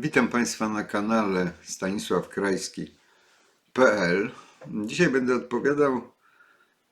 Witam Państwa na kanale stanisławkrajski.pl. Dzisiaj będę odpowiadał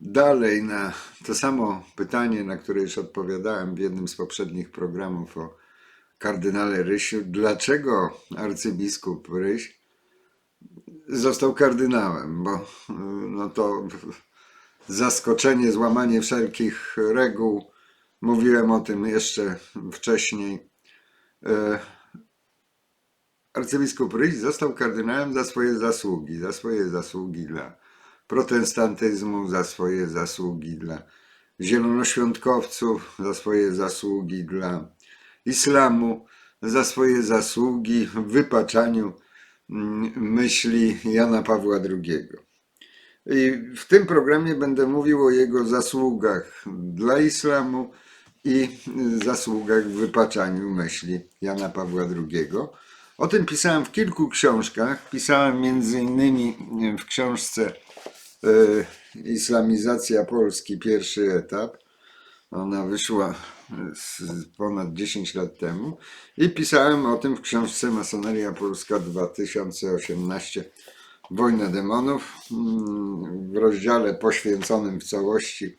dalej na to samo pytanie, na które już odpowiadałem w jednym z poprzednich programów o kardynale Rysiu. Dlaczego arcybiskup Ryś został kardynałem? Bo no to zaskoczenie, złamanie wszelkich reguł. Mówiłem o tym jeszcze wcześniej. Arcybiskup Ryś został kardynałem za swoje zasługi, za swoje zasługi dla protestantyzmu, za swoje zasługi dla zielonoświątkowców, za swoje zasługi dla islamu, za swoje zasługi w wypaczaniu mm, myśli Jana Pawła II. I w tym programie będę mówił o jego zasługach dla islamu i zasługach w wypaczaniu myśli Jana Pawła II. O tym pisałem w kilku książkach. Pisałem między innymi w książce e, Islamizacja Polski, pierwszy etap. Ona wyszła z ponad 10 lat temu. I pisałem o tym w książce Masoneria Polska 2018 Wojna demonów mm, w rozdziale poświęconym w całości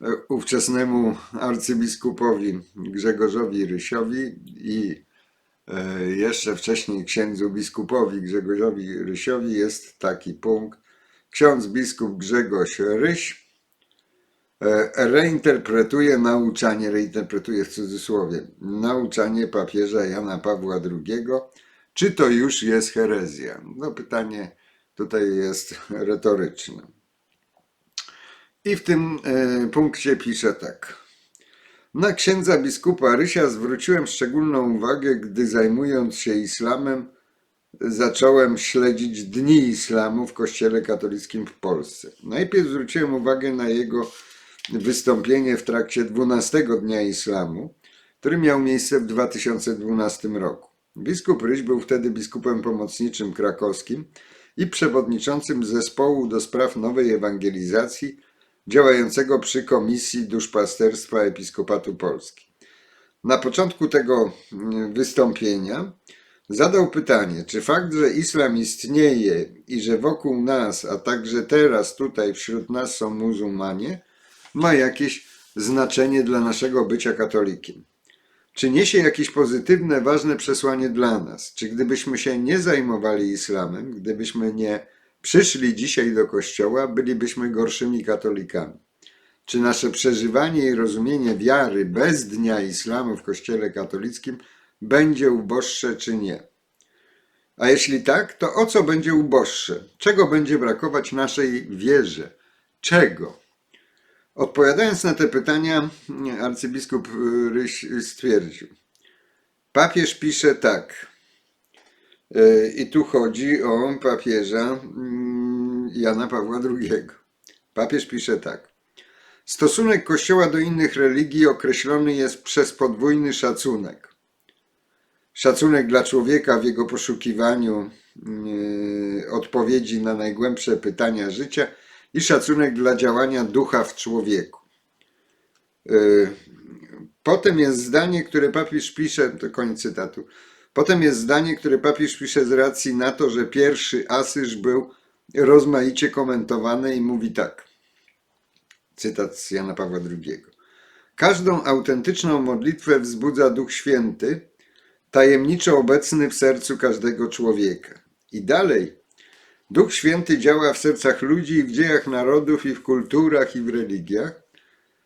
e, ówczesnemu arcybiskupowi Grzegorzowi Rysiowi i E, jeszcze wcześniej księdzu biskupowi Grzegorzowi Rysiowi jest taki punkt. Ksiądz biskup Grzegorz Ryś e, reinterpretuje nauczanie, reinterpretuje w cudzysłowie, nauczanie papieża Jana Pawła II. Czy to już jest herezja? No pytanie tutaj jest retoryczne. I w tym e, punkcie pisze tak. Na księdza biskupa Rysia zwróciłem szczególną uwagę, gdy zajmując się islamem, zacząłem śledzić dni islamu w Kościele katolickim w Polsce. Najpierw zwróciłem uwagę na jego wystąpienie w trakcie 12 dnia islamu, który miał miejsce w 2012 roku. Biskup Ryś był wtedy biskupem pomocniczym krakowskim i przewodniczącym zespołu do spraw nowej ewangelizacji działającego przy Komisji Duszpasterstwa Episkopatu Polski. Na początku tego mm, wystąpienia zadał pytanie, czy fakt, że islam istnieje i że wokół nas, a także teraz tutaj wśród nas są muzułmanie, ma jakieś znaczenie dla naszego bycia katolikiem. Czy niesie jakieś pozytywne, ważne przesłanie dla nas? Czy gdybyśmy się nie zajmowali islamem, gdybyśmy nie przyszli dzisiaj do kościoła, bylibyśmy gorszymi katolikami. Czy nasze przeżywanie i rozumienie wiary bez dnia islamu w kościele katolickim będzie uboższe czy nie? A jeśli tak, to o co będzie uboższe? Czego będzie brakować naszej wierze? Czego? Odpowiadając na te pytania, arcybiskup Ryś stwierdził. Papież pisze tak. E, I tu chodzi o papieża mm, Jana Pawła II. Papież pisze tak. Stosunek Kościoła do innych religii określony jest przez podwójny szacunek. Szacunek dla człowieka w jego poszukiwaniu yy, odpowiedzi na najgłębsze pytania życia i szacunek dla działania ducha w człowieku. Yy, potem jest zdanie, które papież pisze, to koniec cytatu. Potem jest zdanie, które papież pisze z racji na to, że pierwszy Asyż był rozmaicie komentowany i mówi tak. Cytat z Jana Pawła II. Każdą autentyczną modlitwę wzbudza Duch Święty, tajemniczo obecny w sercu każdego człowieka. I dalej. Duch Święty działa w sercach ludzi w dziejach narodów i w kulturach i w religiach.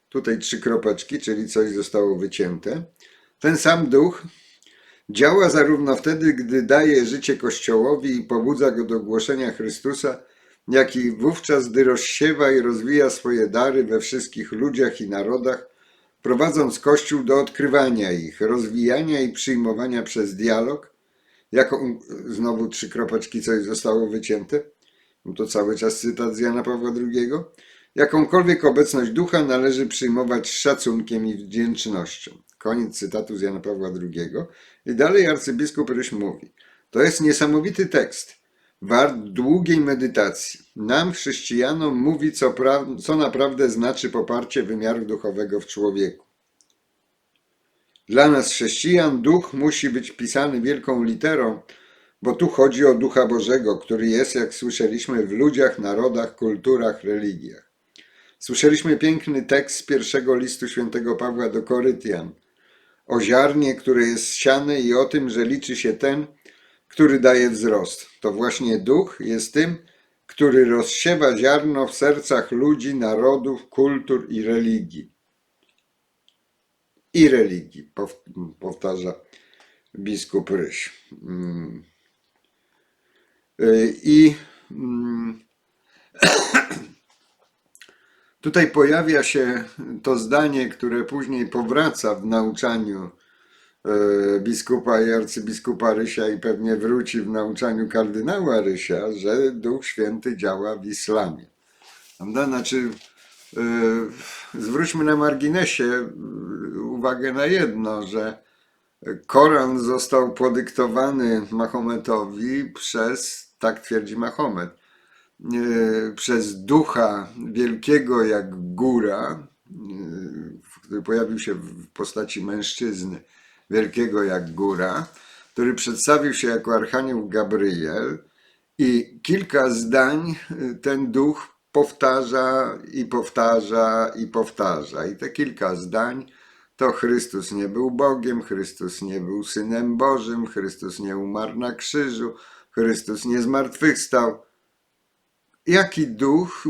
Tutaj trzy kropeczki, czyli coś zostało wycięte. Ten sam duch Działa zarówno wtedy, gdy daje życie Kościołowi i pobudza go do głoszenia Chrystusa, jak i wówczas, gdy rozsiewa i rozwija swoje dary we wszystkich ludziach i narodach, prowadząc Kościół do odkrywania ich, rozwijania i przyjmowania przez dialog, jako znowu trzy kropeczki coś zostało wycięte, to cały czas cytat z Jana Pawła II, jakąkolwiek obecność ducha należy przyjmować z szacunkiem i wdzięcznością. Koniec cytatu z Jana Pawła II. I dalej arcybiskup Ryś mówi, to jest niesamowity tekst, wart długiej medytacji. Nam, chrześcijanom, mówi, co, co naprawdę znaczy poparcie wymiaru duchowego w człowieku. Dla nas chrześcijan duch musi być pisany wielką literą, bo tu chodzi o ducha Bożego, który jest, jak słyszeliśmy, w ludziach, narodach, kulturach, religiach. Słyszeliśmy piękny tekst z pierwszego listu świętego Pawła do Korytian o ziarnie, które jest siane i o tym, że liczy się ten, który daje wzrost. To właśnie duch jest tym, który rozsiewa ziarno w sercach ludzi, narodów, kultur i religii. I religii, pow- powtarza biskup Ryś. Mm. Y, I tutaj pojawia się to zdanie, które później powraca w nauczaniu e, biskupa i arcybiskupa Rysia i pewnie wróci w nauczaniu kardynała Rysia, że Duch Święty działa w islamie. Znaczy, e, zwróćmy na marginesie e, uwagę na jedno, że Koran został podyktowany Mahometowi przez, tak twierdzi Mahomet, przez ducha wielkiego jak góra, e, który pojawił się w postaci mężczyzny, wielkiego jak góra, który przedstawił się jako Archanioł Gabriel i kilka zdań e, ten duch powtarza i powtarza i powtarza. I te kilka zdań to Chrystus nie był Bogiem, Chrystus nie był Synem Bożym, Chrystus nie umarł na krzyżu, Chrystus nie zmartwychwstał. Jaki duch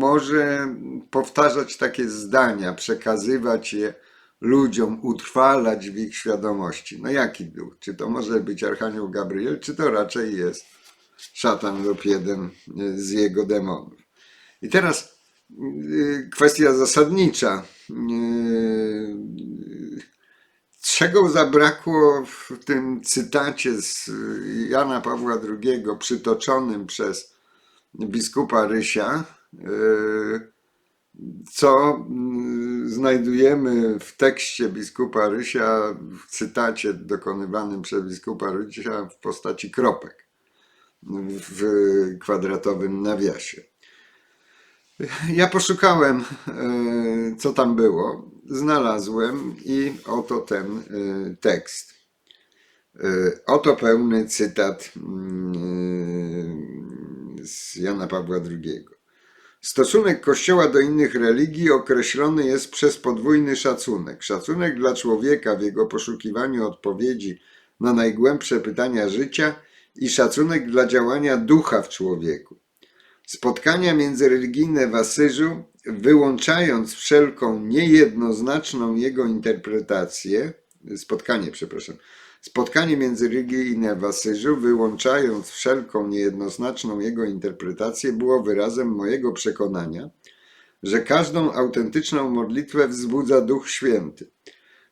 może powtarzać takie zdania, przekazywać je ludziom, utrwalać w ich świadomości? No jaki duch? Czy to może być Archanioł Gabriel, czy to raczej jest szatan lub jeden z jego demonów? I teraz y, kwestia zasadnicza. Y, Czego zabrakło w tym cytacie z Jana Pawła II, przytoczonym przez biskupa Rysia, y, co y, znajdujemy w tekście biskupa Rysia, w cytacie dokonywanym przez biskupa Rysia w postaci kropek w kwadratowym nawiasie. Ja poszukałem, e, co tam było. Znalazłem i oto ten tekst. Oto pełny cytat z Jana Pawła II. Stosunek Kościoła do innych religii określony jest przez podwójny szacunek. Szacunek dla człowieka w jego poszukiwaniu odpowiedzi na najgłębsze pytania życia i szacunek dla działania ducha w człowieku. Spotkania międzyreligijne w Asyżu, wyłączając wszelką niejednoznaczną jego interpretację, spotkanie, przepraszam, spotkanie międzyreligijne w Asyżu, wyłączając wszelką niejednoznaczną jego interpretację, było wyrazem mojego przekonania, że każdą autentyczną modlitwę wzbudza Duch Święty,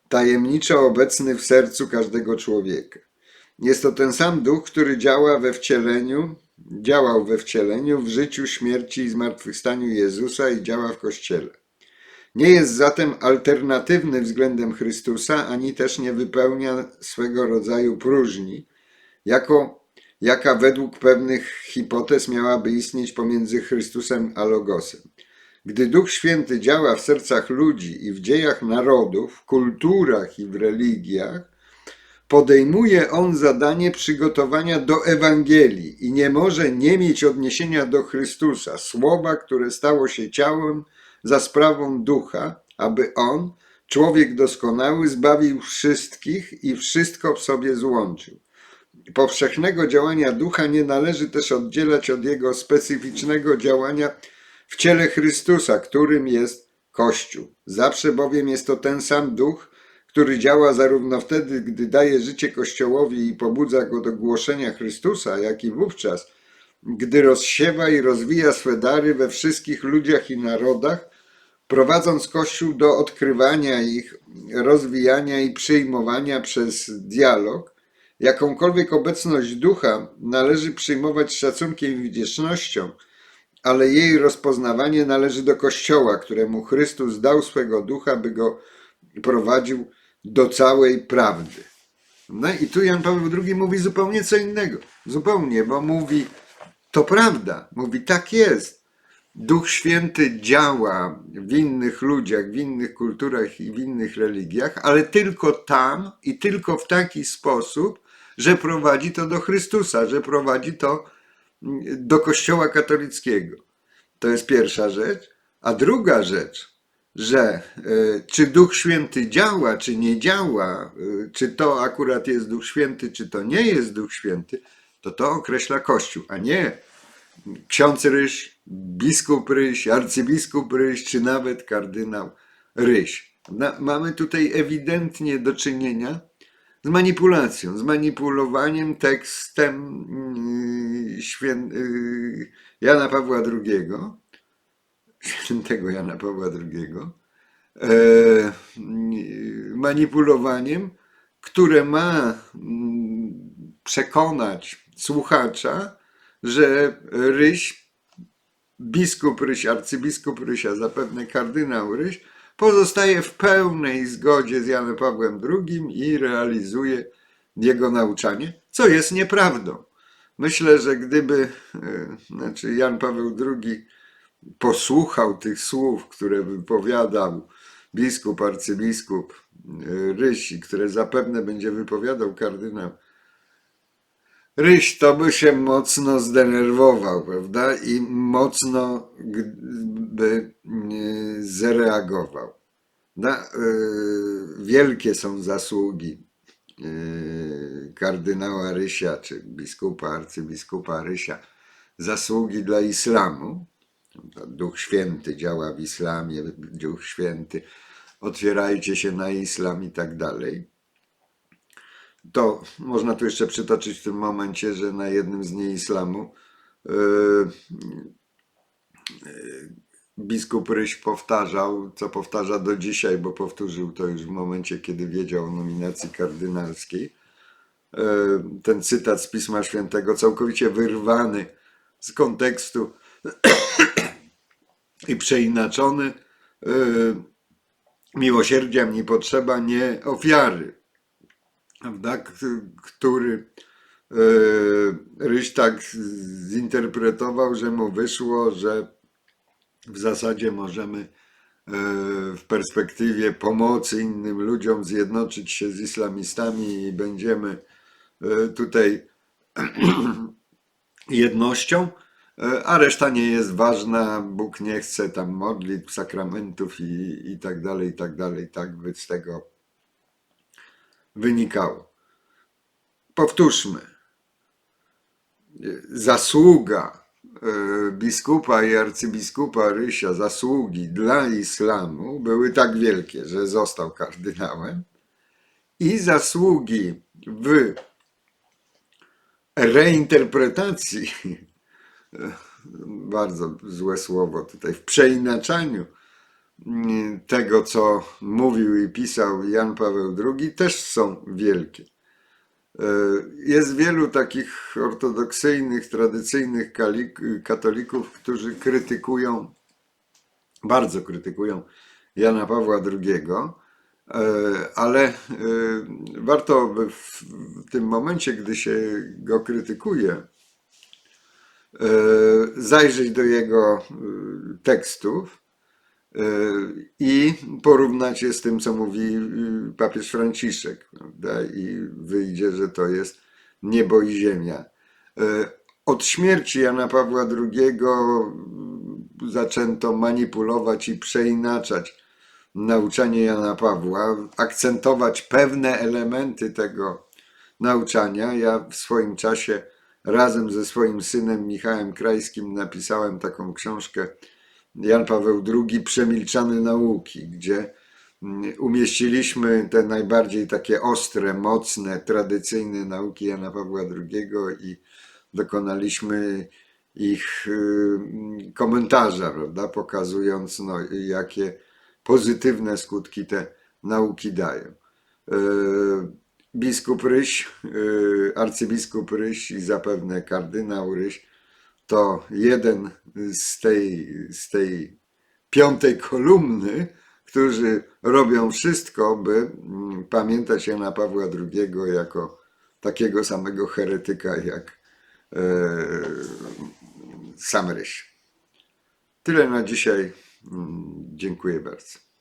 tajemniczo obecny w sercu każdego człowieka. Jest to ten sam duch, który działa we wcieleniu, działał we wcieleniu, w życiu, śmierci i zmartwychwstaniu Jezusa i działa w Kościele. Nie jest zatem alternatywny względem Chrystusa, ani też nie wypełnia swego rodzaju próżni, jako, jaka według pewnych hipotez miałaby istnieć pomiędzy Chrystusem a Logosem. Gdy Duch Święty działa w sercach ludzi i w dziejach narodów, w kulturach i w religiach, podejmuje on zadanie przygotowania do Ewangelii i nie może nie mieć odniesienia do Chrystusa, słowa, które stało się ciałem za sprawą ducha, aby on, człowiek doskonały, zbawił wszystkich i wszystko w sobie złączył. Powszechnego działania ducha nie należy też oddzielać od jego specyficznego działania w ciele Chrystusa, którym jest Kościół. Zawsze bowiem jest to ten sam duch, który działa zarówno wtedy, gdy daje życie Kościołowi i pobudza go do głoszenia Chrystusa, jak i wówczas, gdy rozsiewa i rozwija swe dary we wszystkich ludziach i narodach, prowadząc Kościół do odkrywania ich, rozwijania i przyjmowania przez dialog, jakąkolwiek obecność ducha należy przyjmować szacunkiem i wdzięcznością, ale jej rozpoznawanie należy do Kościoła, któremu Chrystus dał swego ducha, by go prowadził do całej prawdy. No i tu Jan Paweł II mówi zupełnie co innego. Zupełnie, bo mówi, to prawda. Mówi, tak jest. Duch Święty działa w innych ludziach, w innych kulturach i w innych religiach, ale tylko tam i tylko w taki sposób, że prowadzi to do Chrystusa, że prowadzi to mm, do Kościoła katolickiego. To jest pierwsza rzecz. A druga rzecz, że e, czy Duch Święty działa, czy nie działa, e, czy to akurat jest Duch Święty, czy to nie jest Duch Święty, to to określa Kościół, a nie ksiądz Ryś, biskup Ryś, arcybiskup Ryś, czy nawet kardynał Ryś. Na, mamy tutaj ewidentnie do czynienia z manipulacją, z manipulowaniem tekstem świę, yy, Jana Pawła II, świętego Jana Pawła II, e, yy, manipulowaniem, które ma mm, przekonać słuchacza, że Ryś, biskup Ryś, arcybiskup Ryś, a zapewne kardynał Ryś, pozostaje w pełnej zgodzie z Janem Pawłem II i realizuje jego nauczanie, co jest nieprawdą. Myślę, że gdyby e, znaczy Jan Paweł II posłuchał tych słów, które wypowiadał biskup, arcybiskup e, Ryś i które zapewne będzie wypowiadał kardynał Ryś to by się mocno zdenerwował, prawda? I mocno by zareagował. Na, y, wielkie są zasługi y, kardynała Rysia, czy biskupa, arcybiskupa Rysia, zasługi dla islamu. Duch Święty działa w islamie, Duch Święty, otwierajcie się na islam i tak dalej to można tu jeszcze przytoczyć w tym momencie, że na jednym z dni islamu yy, biskup Ryś powtarzał, co powtarza do dzisiaj, bo powtórzył to już w momencie, kiedy wiedział o nominacji kardynalskiej. Yy, ten cytat z Pisma Świętego, całkowicie wyrwany z kontekstu i przeinaczony. Yy, mi potrzeba, nie ofiary prawda, który e, Ryś tak zinterpretował, że mu wyszło, że w zasadzie możemy e, w perspektywie pomocy innym ludziom zjednoczyć się z islamistami i będziemy e, tutaj jednością, a reszta nie jest ważna, Bóg nie chce tam modlitw, sakramentów i, i tak dalej, i tak dalej, tak z tego wynikało. Powtórzmy. Zasługa e, biskupa i arcybiskupa Rysia, zasługi dla islamu były tak wielkie, że został kardynałem i zasługi w reinterpretacji, bardzo złe słowo tutaj, w przeinaczaniu tego, co mówił i pisał Jan Paweł II, też są wielkie. E, Jest wielu takich ortodoksyjnych, tradycyjnych katolików, którzy krytykują, bardzo krytykują Jana Pawła II, e, ale e, warto w tym momencie, gdy się go krytykuje, zajrzeć do jego tekstów i porównać je z tym, co mówi e, papież Franciszek, prawda? I wyjdzie, że to jest niebo i ziemia. E, Od śmierci Jana Pawła II zaczęto manipulować i przeinaczać nauczanie Jana Pawła, akcentować pewne elementy tego nauczania. Ja w swoim czasie razem ze swoim synem Michałem Krajskim napisałem taką książkę Jan Paweł II Przemilczane nauki, gdzie mm, umieściliśmy te najbardziej takie ostre, mocne, tradycyjne nauki Jana Pawła II i dokonaliśmy ich y, komentarza, prawda, pokazując no, jakie pozytywne skutki te nauki dają. E, Biskup Ryś, e, arcybiskup Ryś i zapewne kardynał Ryś to jeden z tej, z tej piątej kolumny, którzy robią wszystko, by mm, pamiętać Jana Pawła II jako takiego samego heretyka jak e, sam Ryś. Tyle na dzisiaj. Mm, Dziękuję bardzo.